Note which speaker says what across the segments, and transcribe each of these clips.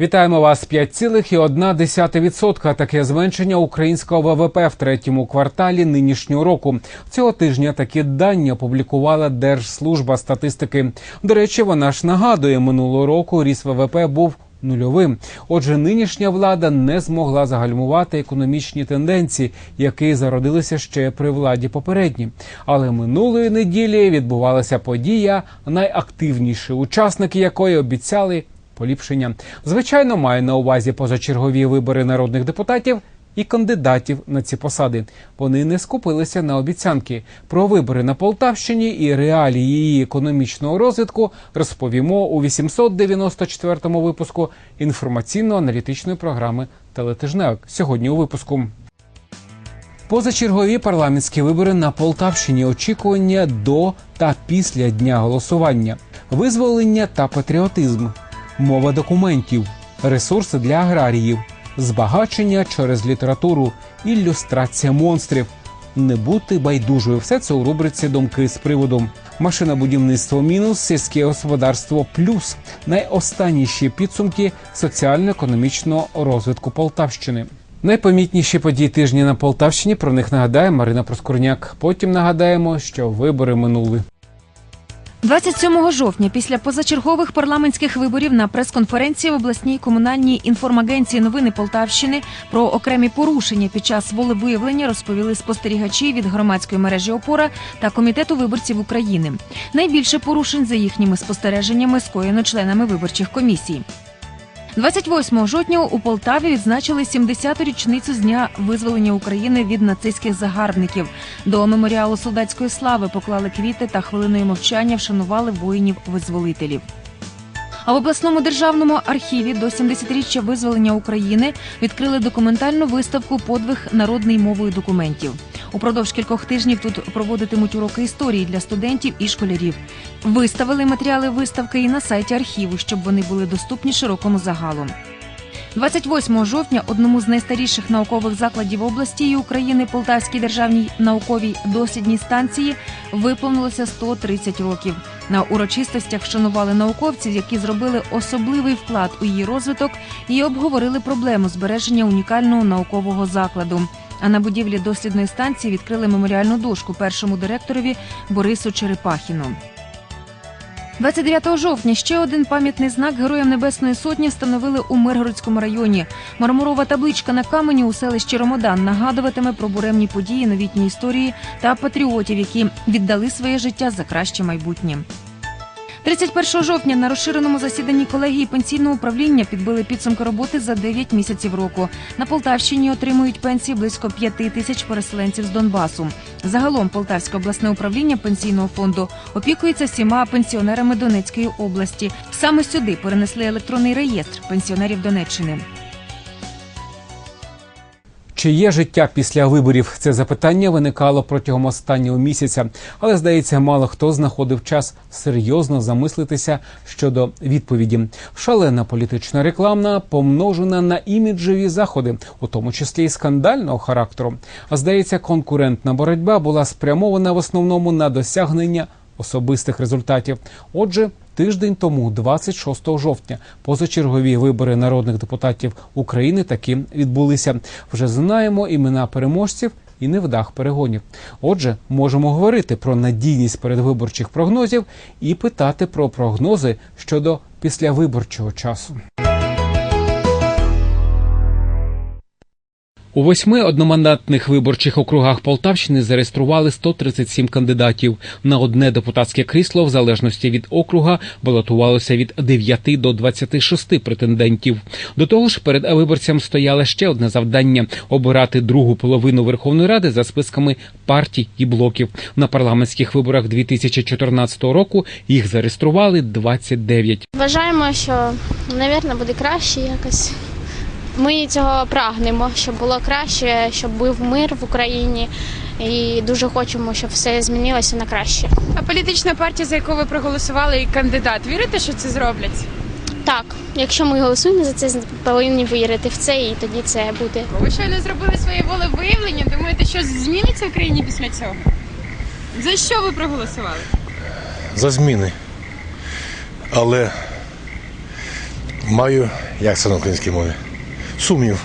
Speaker 1: Вітаємо вас 5,1%. Таке зменшення українського ВВП в третьому кварталі нинішнього року. Цього тижня такі дані опублікувала Держслужба статистики. До речі, вона ж нагадує, минулого року ріст ВВП був. Нульовим, отже, нинішня влада не змогла загальмувати економічні тенденції, які зародилися ще при владі попередні. Але минулої неділі відбувалася подія, найактивніші учасники якої обіцяли поліпшення. Звичайно, маю на увазі позачергові вибори народних депутатів і кандидатів на ці посади. Вони не скупилися на обіцянки. Про вибори на Полтавщині і реалії її економічного розвитку розповімо у 894-му випуску інформаційно-аналітичної програми Телетижневик. Сьогодні у випуску. Позачергові парламентські вибори на Полтавщині. Очікування до та після дня голосування, визволення та патріотизм, мова документів, ресурси для аграріїв, збагачення через літературу, ілюстрація монстрів. Не бути байдужою. Все це у рубриці Думки з приводу. Машинобудівництво мінус, сільське господарство плюс. Найостанніші підсумки соціально-економічного розвитку Полтавщини. Найпомітніші події тижні на Полтавщині. Про них нагадає Марина Проскурняк. Потім нагадаємо, що вибори минули.
Speaker 2: 27 жовтня, після позачергових парламентських виборів на прес-конференції в обласній комунальній інформагенції новини Полтавщини про окремі порушення під час волевиявлення розповіли спостерігачі від громадської мережі опора та комітету виборців України. Найбільше порушень за їхніми спостереженнями скоєно членами виборчих комісій. 28 жовтня у Полтаві відзначили 70-ту річницю з дня визволення України від нацистських загарбників. До меморіалу солдатської слави поклали квіти та хвилиною мовчання вшанували воїнів-визволителів. А в обласному державному архіві до 70-річчя визволення України відкрили документальну виставку Подвиг народний мовою документів. Упродовж кількох тижнів тут проводитимуть уроки історії для студентів і школярів. Виставили матеріали виставки і на сайті архіву, щоб вони були доступні широкому загалу. 28 жовтня одному з найстаріших наукових закладів області і України Полтавській державній науковій дослідній станції виповнилося 130 років. На урочистостях вшанували науковців, які зробили особливий вклад у її розвиток і обговорили проблему збереження унікального наукового закладу. А на будівлі дослідної станції відкрили меморіальну дошку першому директорові Борису Черепахіну. 29 жовтня ще один пам'ятний знак Героям Небесної Сотні встановили у Миргородському районі. Мармурова табличка на камені у селищі Ромодан нагадуватиме про буремні події новітньої історії та патріотів, які віддали своє життя за краще майбутнє. 31 жовтня на розширеному засіданні колегії пенсійного управління підбили підсумки роботи за 9 місяців року. На Полтавщині отримують пенсії близько 5 тисяч переселенців з Донбасу. Загалом Полтавське обласне управління пенсійного фонду опікується всіма пенсіонерами Донецької області. Саме сюди перенесли електронний реєстр пенсіонерів Донеччини.
Speaker 1: Чи є життя після виборів? Це запитання виникало протягом останнього місяця, але здається, мало хто знаходив час серйозно замислитися щодо відповіді. Шалена політична рекламна помножена на іміджеві заходи, у тому числі і скандального характеру. А здається, конкурентна боротьба була спрямована в основному на досягнення особистих результатів. Отже, тиждень тому, 26 жовтня, позачергові вибори народних депутатів України таки відбулися. Вже знаємо імена переможців. І невдах перегонів. Отже, можемо говорити про надійність передвиборчих прогнозів і питати про прогнози щодо післявиборчого часу. У восьми одномандатних виборчих округах Полтавщини зареєстрували 137 кандидатів. На одне депутатське крісло, в залежності від округа, балотувалося від 9 до 26 претендентів. До того ж, перед виборцям стояло ще одне завдання обирати другу половину Верховної Ради за списками партій і блоків. На парламентських виборах 2014 року їх зареєстрували 29.
Speaker 3: Вважаємо, що, мабуть, буде краще якось. Ми цього прагнемо, щоб було краще, щоб був мир в Україні, і дуже хочемо, щоб все змінилося на краще.
Speaker 4: А політична партія, за яку ви проголосували, і кандидат, вірите, що це зроблять?
Speaker 3: Так, якщо ми голосуємо за це, повинні вірити в це, і тоді це буде.
Speaker 4: Ви щойно зробили своє волевиявлення. Думаєте, що зміниться в країні після цього? За що ви проголосували?
Speaker 5: за зміни. Але Маю, як це на українській мові, сумнів.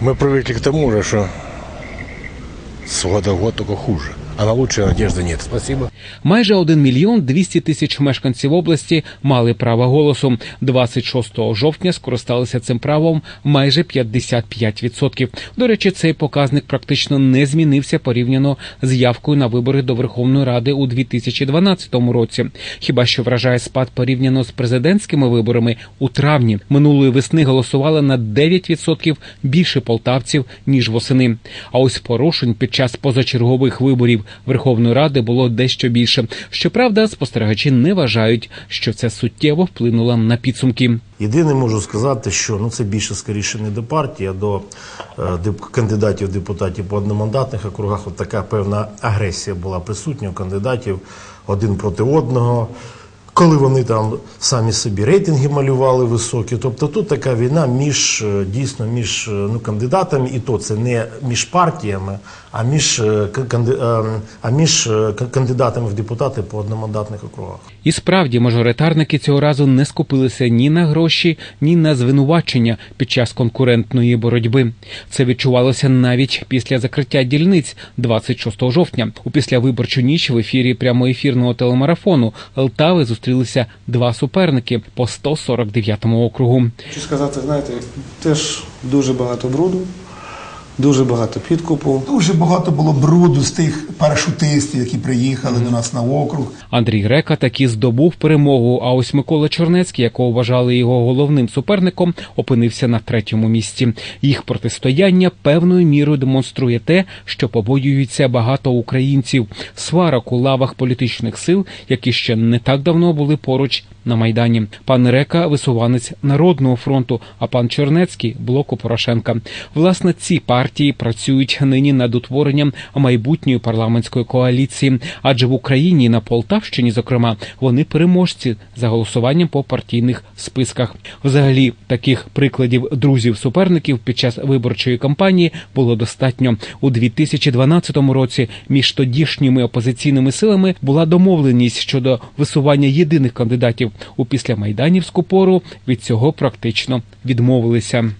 Speaker 5: Ми привикли к тому, що з года в год тільки хуже. А на лучшие надежды нет. Спасибо.
Speaker 1: Майже 1 мільйон 200 тисяч мешканців області мали право голосу. 26 жовтня скористалися цим правом майже 55%. До речі, цей показник практично не змінився порівняно з явкою на вибори до Верховної Ради у 2012 році. Хіба що вражає спад порівняно з президентськими виборами у травні минулої весни голосували на 9% більше полтавців ніж восени. А ось порушень під час позачергових виборів Верховної Ради було дещо більше. Щоправда, спостерігачі не вважають, що це суттєво вплинуло на підсумки.
Speaker 6: Єдине можу сказати, що ну це більше скоріше не до партії, а до е, кандидатів депутатів по одномандатних округах. От така певна агресія була присутня у кандидатів один проти одного. Коли вони там самі собі рейтинги малювали високі, тобто тут така війна між е, дійсно між е, ну, кандидатами, і то це не між партіями, а між, е, е, а між е, кандидатами в депутати по одномандатних округах.
Speaker 1: І справді мажоритарники цього разу не скупилися ні на гроші, ні на звинувачення під час конкурентної боротьби. Це відчувалося навіть після закриття дільниць 26 жовтня. У післявиборчу ніч в ефірі прямоефірного телемарафону Лтави зустрілися два суперники по 149 округу.
Speaker 7: Хочу сказати, знаєте, теж дуже багато бруду, дуже багато підкупу.
Speaker 8: Дуже багато було бруду з тих парашутистів, які приїхали до нас на округ.
Speaker 1: Андрій Река таки здобув перемогу. А ось Микола Чорнецький, якого вважали його головним суперником, опинився на третьому місці. Їх протистояння певною мірою демонструє те, що побоюються багато українців. Сварок у лавах політичних сил, які ще не так давно були поруч на майдані. Пан Река висуванець народного фронту, а пан Чернецький блоку Порошенка. Власне, ці партії працюють нині над утворенням майбутньої парламентської коаліції, адже в Україні на Полтавщині, зокрема, вони переможці за голосуванням по партійних списках. Взагалі, таких прикладів друзів-суперників під час виборчої кампанії було достатньо у 2012 році. Між тодішніми опозиційними силами була домовленість щодо висування єдиних кандидатів у післямайданівську пору. Від цього практично відмовилися.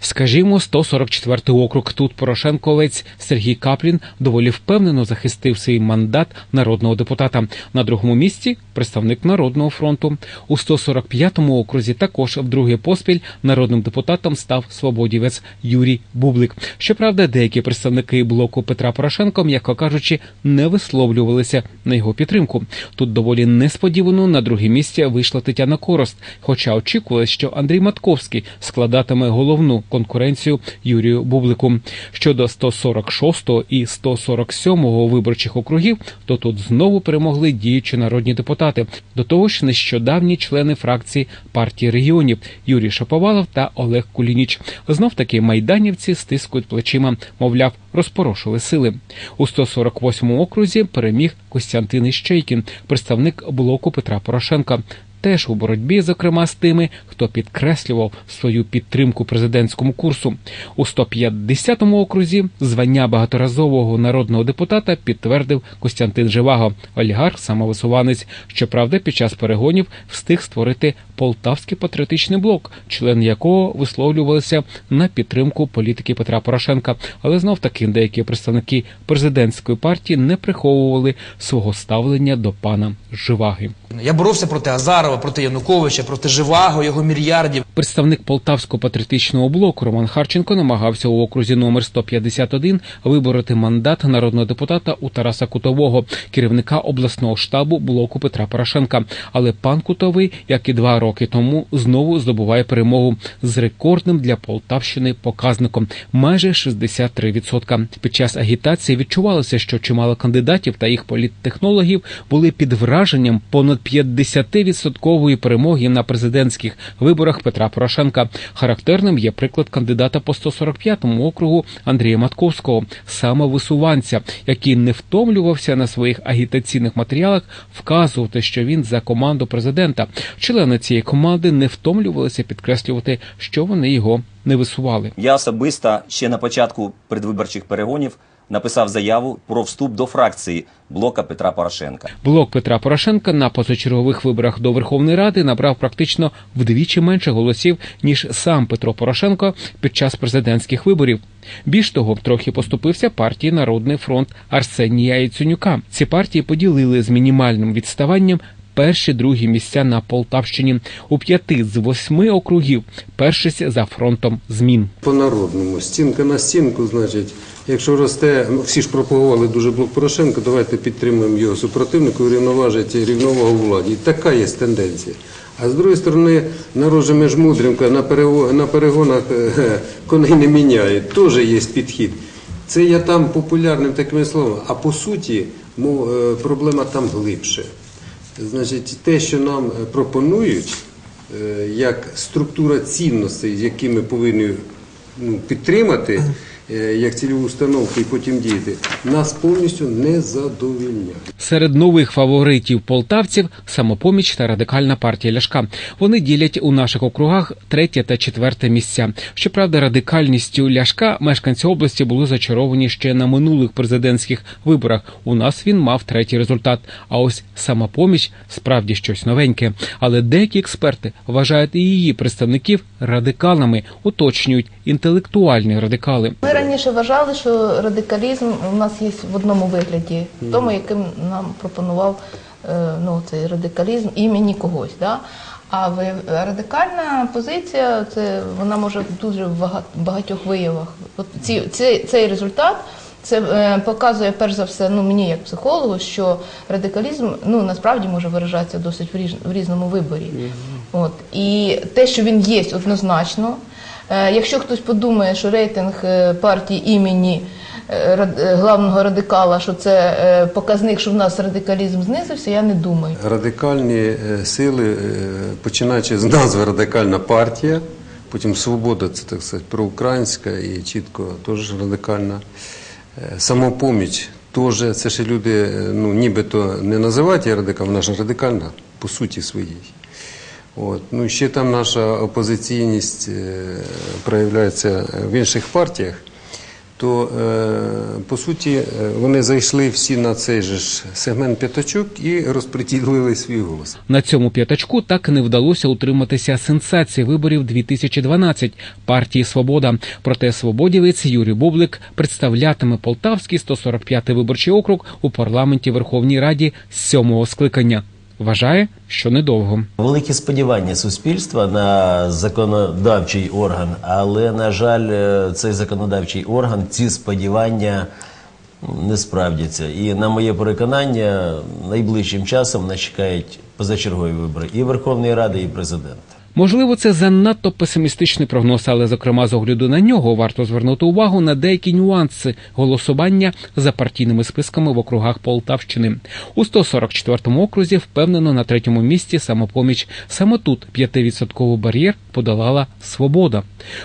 Speaker 1: Скажімо, 144 округ. Тут Порошенковець Сергій Каплін доволі впевнено захистив свій мандат народного депутата. На другому місці представник Народного фронту. У 145-му окрузі також вдруге поспіль народним депутатом став свободівець Юрій Бублик. Щоправда, деякі представники блоку Петра Порошенко, м'яко кажучи, не висловлювалися на його підтримку. Тут доволі несподівано на друге місце вийшла Тетяна Корост, хоча очікувалось, що Андрій Матковський складатиме головну конкуренцію Юрію Бублику. Щодо 146 і 147 виборчих округів, то тут знову перемогли діючі народні депутати. До того ж, нещодавні члени фракції партії регіонів Юрій Шаповалов та Олег Кулініч. Знов таки майданівці стискують плечима, мовляв, розпорошили сили. У 148 окрузі переміг Костянтин Іщейкін, представник блоку Петра Порошенка. Теж у боротьбі, зокрема, з тими, хто підкреслював свою підтримку президентському курсу. У 150-му окрузі звання багаторазового народного депутата підтвердив Костянтин Живаго, олігарх, самовисуванець. Щоправда, під час перегонів встиг створити Полтавський патріотичний блок, член якого висловлювалися на підтримку політики Петра Порошенка. Але знов таки деякі представники президентської партії не приховували свого ставлення до пана Живаги.
Speaker 9: Я боровся проти Азарова, проти Януковича, проти Живаго, його мільярдів.
Speaker 1: Представник полтавського патріотичного блоку Роман Харченко намагався у окрузі номер 151 вибороти мандат народного депутата у Тараса Кутового, керівника обласного штабу блоку Петра Порошенка. Але пан Кутовий, як і два роки тому, знову здобуває перемогу з рекордним для Полтавщини показником майже 63%. Під час агітації відчувалося, що чимало кандидатів та їх політтехнологів були під враженням понад 50% перемоги на президентських виборах Петра Порошенка. Характерним є приклад кандидата по 145-му округу Андрія Матковського, самовисуванця, який не втомлювався на своїх агітаційних матеріалах вказувати, що він за команду президента. Члени цієї команди не втомлювалися підкреслювати, що вони його не висували.
Speaker 10: Я особисто ще на початку предвиборчих перегонів написав заяву про вступ до фракції блока Петра Порошенка.
Speaker 1: Блок Петра Порошенка на позачергових виборах до Верховної Ради набрав практично вдвічі менше голосів ніж сам Петро Порошенко під час президентських виборів. Більш того, трохи поступився партії Народний фронт Арсенія Яценюка. Ці партії поділили з мінімальним відставанням перші другі місця на Полтавщині у п'яти з восьми округів. Першість за фронтом змін.
Speaker 11: По-народному, стінка на стінку, значить, якщо росте, всі ж пропагували дуже блок Порошенка, давайте підтримуємо його супротивнику і рівноважить рівновагу владі. Така є тенденція. А з другої сторони, народ же між мудренько на, перегонах е, коней не міняє. Теж є підхід. Це я там популярним такими словами. А по суті, е, проблема там глибше. Значить, те, що нам е, пропонують, е, як структура цінностей, які ми повинні ну, підтримати, е, як цільову установку і потім діяти, нас повністю не задовільняє.
Speaker 1: Серед нових фаворитів полтавців самопоміч та радикальна партія Ляшка. Вони ділять у наших округах третє та четверте місця. Щоправда, радикальністю Ляшка мешканці області були зачаровані ще на минулих президентських виборах. У нас він мав третій результат. А ось самопоміч справді щось новеньке. Але деякі експерти вважають і її представників радикалами, уточнюють інтелектуальні радикали.
Speaker 12: Раніше вважали, що радикалізм у нас є в одному вигляді, в тому, яким нам пропонував е, ну, цей радикалізм імені когось. Да? А радикальна позиція, це вона може в дуже бага- багатьох виявах. От ці, цей, цей результат це е, показує перш за все, ну мені як психологу, що радикалізм ну насправді може виражатися досить в, в різному виборі. От і те, що він є однозначно. Е, Якщо хтось подумає, що рейтинг е, партії імені е, главного радикала, що це показник, що в нас радикалізм знизився, я не думаю.
Speaker 11: Радикальні сили, починаючи з назви радикальна партія, потім свобода, це так сказати, проукраїнська і чітко теж радикальна. Самопоміч теж, це ж люди, ну, нібито не називають її радикалом, вона ж радикальна по суті своїй. От. Ну, ще там наша опозиційність е, проявляється в інших партіях, то е, по суті е, вони зайшли всі на цей же ж сегмент п'ятачок і розподілили свій голос.
Speaker 1: На цьому п'ятачку так не вдалося утриматися сенсації виборів 2012 партії Свобода. Проте свободівець Юрій Бублик представлятиме Полтавський 145-й виборчий округ у парламенті Верховній Раді сьомого скликання. Вважає, що недовго.
Speaker 13: Великі сподівання суспільства на законодавчий орган, але на жаль, е, цей законодавчий орган ці сподівання не справдяться. І на моє переконання, найближчим часом нас чекають позачергові вибори і Верховної Ради, і президента.
Speaker 1: Можливо, це занадто песимістичний прогноз, але зокрема з огляду на нього варто звернути увагу на деякі нюанси голосування за партійними списками в округах Полтавщини. У 144-му окрузі впевнено на третьому місці самопоміч. Саме тут 5% бар'єр подолала свобода.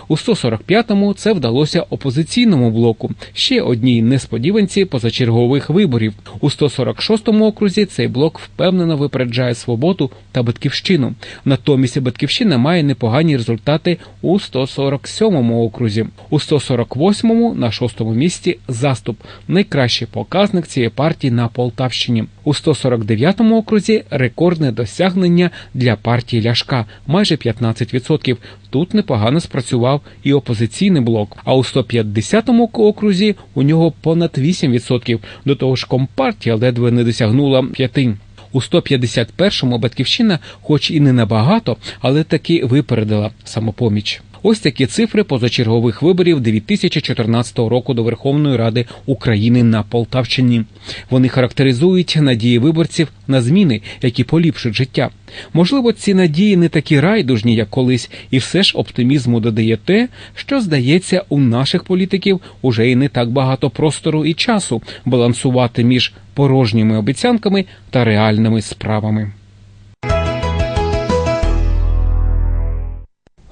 Speaker 1: У 145-му це вдалося опозиційному блоку. Ще одній несподіванці позачергових виборів. У 146-му окрузі цей блок впевнено випереджає свободу та батьківщину. Натомість батьківщина має непогані результати у 147-му окрузі. У 148-му на шостому місці заступ найкращий показник цієї партії на Полтавщині. У 149-му окрузі рекордне досягнення для партії Ляшка майже 15%. Тут непогано спрацював і опозиційний блок. А у 150-му окрузі у нього понад 8%. До того ж, компартія ледве не досягнула п'яти. У 151-му батьківщина, хоч і не набагато, але таки випередила самопоміч. Ось такі цифри позачергових виборів 2014 року до Верховної Ради України на Полтавщині. Вони характеризують надії виборців на зміни, які поліпшать життя. Можливо, ці надії не такі райдужні, як колись, і все ж оптимізму додає те, що здається, у наших політиків уже і не так багато простору і часу балансувати між порожніми обіцянками та реальними справами.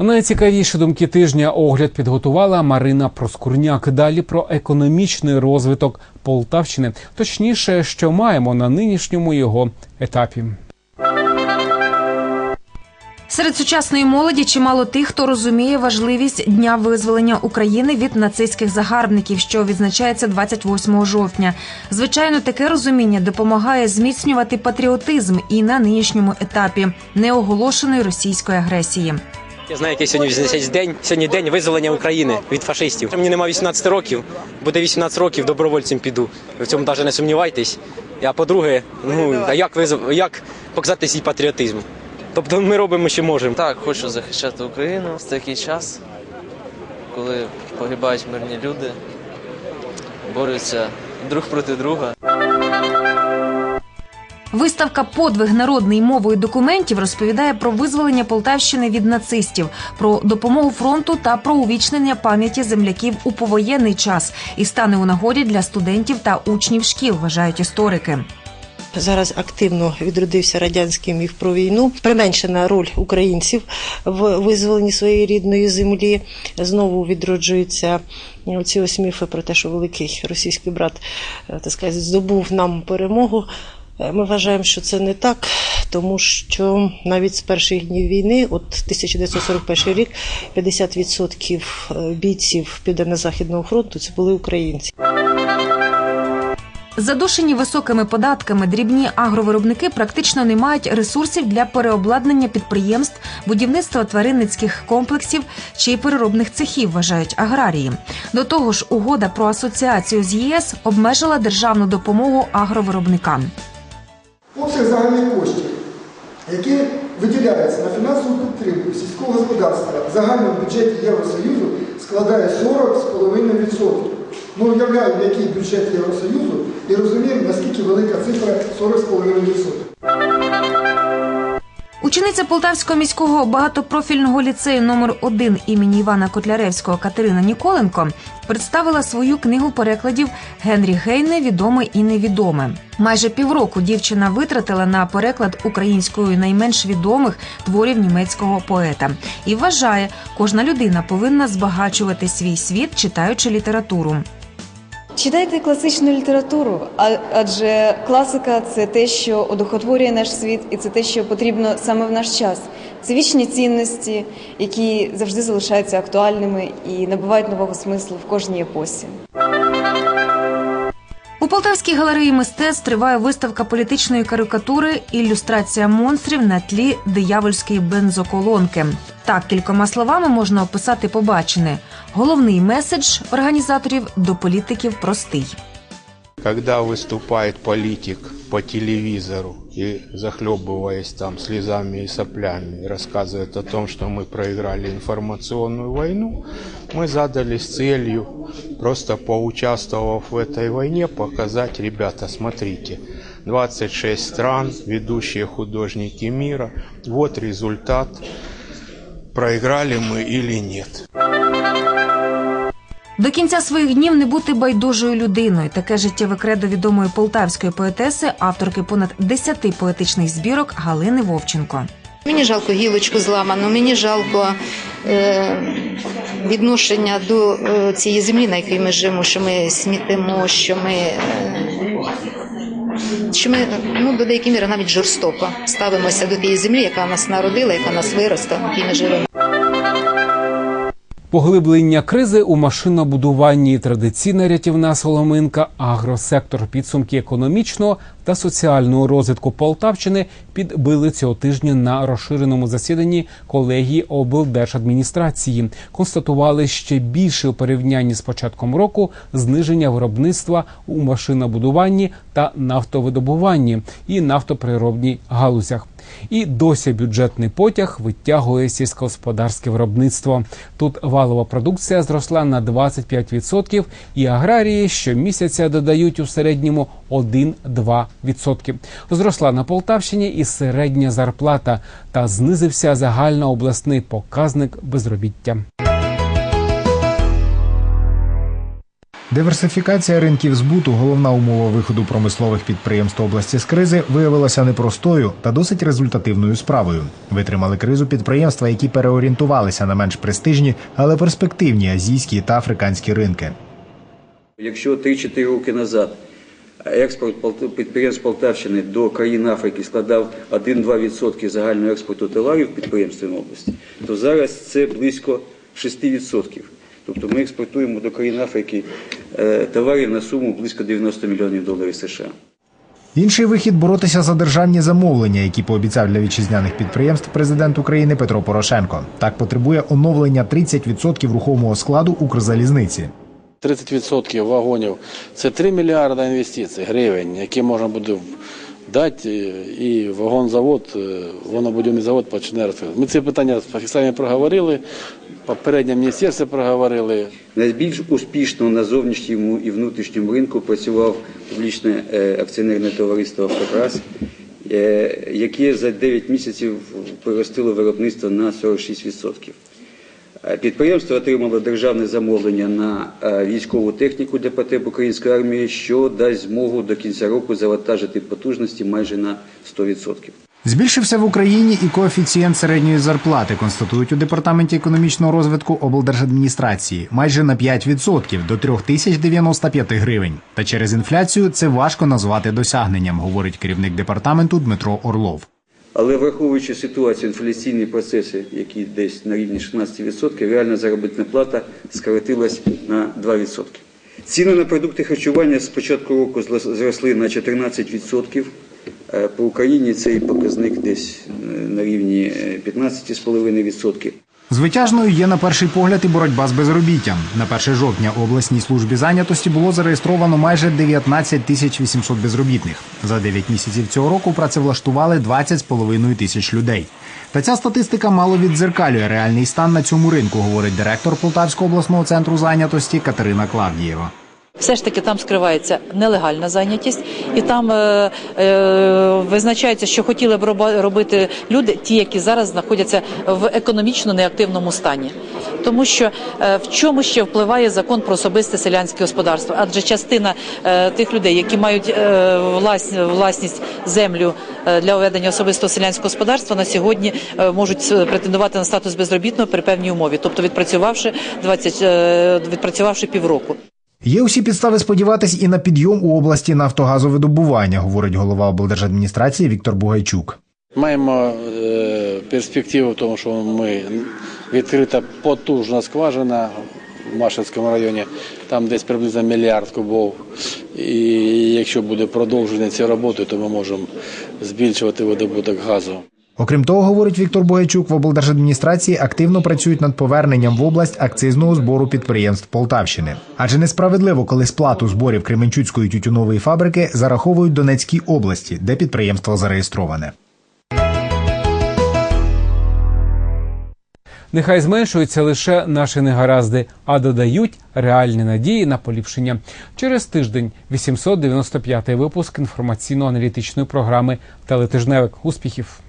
Speaker 1: Найцікавіші думки тижня огляд підготувала Марина Проскурняк. Далі про економічний розвиток Полтавщини, точніше, що маємо на нинішньому його етапі.
Speaker 2: Серед сучасної молоді чимало тих, хто розуміє важливість дня визволення України від нацистських загарбників, що відзначається 28 жовтня. Звичайно, таке розуміння допомагає зміцнювати патріотизм і на нинішньому етапі неоголошеної російської агресії.
Speaker 14: Я знаю, який сьогодні відзначається день. Сьогодні день визволення України від фашистів. Мені немає 18 років, буде 18 років, добровольцем піду. В цьому навіть не сумнівайтесь. А по-друге, ну а як визв... як показати свій патріотизм? Тобто ми робимо, що можемо.
Speaker 15: Так, хочу захищати Україну в такий час, коли погибають мирні люди, борються друг проти друга.
Speaker 2: Виставка Подвиг народний мовою документів розповідає про визволення Полтавщини від нацистів, про допомогу фронту та про увічнення пам'яті земляків у повоєнний час і стане у нагоді для студентів та учнів шкіл, вважають історики.
Speaker 16: Зараз активно відродився радянський міф про війну. Применшена роль українців в визволенні своєї рідної землі. Знову відроджуються ці ось міфи про те, що великий російський брат е, так сказати, здобув нам перемогу. Е, Ми вважаємо, що це не так, тому що навіть з перших днів війни, от 1941 рік, 50% бійців Південно-Західного фронту це були українці.
Speaker 2: Задушені високими податками дрібні агровиробники практично не мають ресурсів для переобладнання підприємств, будівництва тваринницьких комплексів чи переробних цехів, вважають аграрії. До того ж, угода про асоціацію з ЄС обмежила державну допомогу агровиробникам.
Speaker 17: Обсяг загальних коштів, які виділяються на фінансову підтримку сільського господарства в загальному бюджеті Євросоюзу складає 40,5%. Ми уявляємо, який бюджет Євросоюзу і розуміємо, наскільки велика цифра 40,5%.
Speaker 2: Учениця Полтавського міського багатопрофільного ліцею номер 1 імені Івана Котляревського Катерина Ніколенко представила свою книгу перекладів Генрі Гейне Відоме і невідоме. Майже півроку дівчина витратила на переклад українською найменш відомих творів німецького поета і вважає, кожна людина повинна збагачувати свій світ, читаючи літературу.
Speaker 18: Читайте класичну літературу, адже класика це те, що одухотворює наш світ, і це те, що потрібно саме в наш час. Це вічні цінності, які завжди залишаються актуальними і набувають нового смислу в кожній епосі.
Speaker 2: У Полтавській галереї мистецтв триває виставка політичної карикатури Ілюстрація монстрів на тлі диявольської бензоколонки. Так, кількома словами можна описати побачене. Головний меседж організаторів до політиків простий.
Speaker 19: Когда выступает политик по телевизору и захлебываясь там слезами и соплями, рассказывает о том, что мы проиграли информационную войну, мы задались целью, просто поучаствовав в этой войне, показать, ребята, смотрите, 26 стран, ведущие художники мира, вот результат, проиграли мы или нет.
Speaker 2: До кінця своїх днів не бути байдужою людиною. Таке життєве кредо відомої полтавської поетеси, авторки понад 10 поетичних збірок Галини Вовченко.
Speaker 20: Мені жалко гілочку зламану, мені жалко е, відношення до е, цієї землі, на якій ми живемо, що ми смітимо, що ми, е, що ми ну, до деякої міри навіть жорстоко ставимося до тієї землі, яка нас народила, яка нас виростила, на якій ми живемо.
Speaker 1: Поглиблення кризи у машинобудуванні традиційна рятівна соломинка, агросектор підсумки економічного та соціального розвитку Полтавщини підбили цього тижня на розширеному засіданні колегії облдержадміністрації. Констатували ще більше у порівнянні з початком року зниження виробництва у машинобудуванні та нафтовидобуванні і нафтоприробній галузях. І досі бюджетний потяг витягує сільськогосподарське виробництво. Тут валова продукція зросла на 25%, і аграрії щомісяця додають у середньому 1-2%. Зросла на Полтавщині і середня зарплата та знизився загальнообласний показник безробіття.
Speaker 21: Диверсифікація ринків збуту, головна умова виходу промислових підприємств області з кризи, виявилася непростою та досить результативною справою. Витримали кризу підприємства, які переорієнтувалися на менш престижні, але перспективні азійські та африканські ринки.
Speaker 22: Якщо 3-4 роки назад
Speaker 23: експорт підприємств Полтавщини до країн Африки складав 1-2% загального експорту товарів підприємствами області, то зараз це близько 6%. Тобто ми експортуємо до країн Африки е, товарів на суму близько 90 мільйонів доларів США.
Speaker 21: Інший вихід боротися за державні замовлення, які пообіцяв для вітчизняних підприємств президент України Петро Порошенко. Так потребує оновлення 30% рухомого складу Укрзалізниці.
Speaker 22: 30% вагонів це 3 мільярди інвестицій гривень, які можна буде дати, і вагонзавод, е, вагонобудівний завод почне розповідати. Ми ці питання з фахівцями проговорили, попереднє міністерство проговорили.
Speaker 23: Найбільш успішно на зовнішньому і внутрішньому ринку працював публічне е, акціонерне товариство «Автокрас», е, яке за 9 місяців приростило виробництво на 46%. Е, Підприємство отримало державне замовлення на е, військову техніку для потреб української армії, що дасть змогу до кінця року завантажити потужності майже на 100%.
Speaker 21: Збільшився в Україні і коефіцієнт середньої зарплати, констатують у департаменті економічного розвитку облдержадміністрації майже на 5% до 3095 гривень. Та через інфляцію це важко назвати досягненням, говорить керівник департаменту Дмитро Орлов.
Speaker 23: Але враховуючи ситуацію, інфляційні процеси, які десь на рівні 16%, реальна заробітна плата скоротилась на 2%. Ціни на продукти харчування з початку року зросли на 14%. Е, По Україні цей показник десь е, на рівні е, 15,5%.
Speaker 21: Звитяжною є на перший погляд і боротьба з безробіттям. На 1 жовтня у обласній службі зайнятості було зареєстровано майже 19 тисяч 800 безробітних. За 9 місяців цього року працевлаштували 20,5 тисяч людей. Та ця статистика мало віддзеркалює реальний стан на цьому ринку, говорить директор Полтавського обласного центру зайнятості Катерина Клавдієва.
Speaker 24: Все ж таки там скривається нелегальна зайнятість, і там е, е, визначається, що хотіли б робити люди, ті, які зараз знаходяться в економічно неактивному стані. Тому що е, в чому ще впливає закон про особисте селянське господарство? Адже частина е, тих людей, які мають е, власні, власність землю е, для ведення особистого селянського господарства, на сьогодні е, можуть е, претендувати на статус безробітного при певній умові, тобто відпрацювавши 20, е, відпрацювавши півроку.
Speaker 21: Є усі підстави сподіватись і на підйом у області нафтогазовидобування, говорить голова облдержадміністрації Віктор Бугайчук.
Speaker 22: Маємо е, перспективу в тому, що ми відкрита потужна скважина в Машинському районі, там десь приблизно мільярд кубов. І якщо буде продовження цієї роботи, то ми можемо збільшувати видобуток газу.
Speaker 21: Окрім того, говорить Віктор Бугайчук, в облдержадміністрації активно працюють над поверненням в область акцизного збору підприємств Полтавщини. Адже несправедливо, коли сплату зборів Кременчуцької тютюнової фабрики зараховують Донецькій області, де підприємство зареєстроване.
Speaker 1: Нехай зменшуються лише наші негаразди, а додають реальні надії на поліпшення. Через тиждень 895-й випуск інформаційно-аналітичної програми Телетижневик. Успіхів!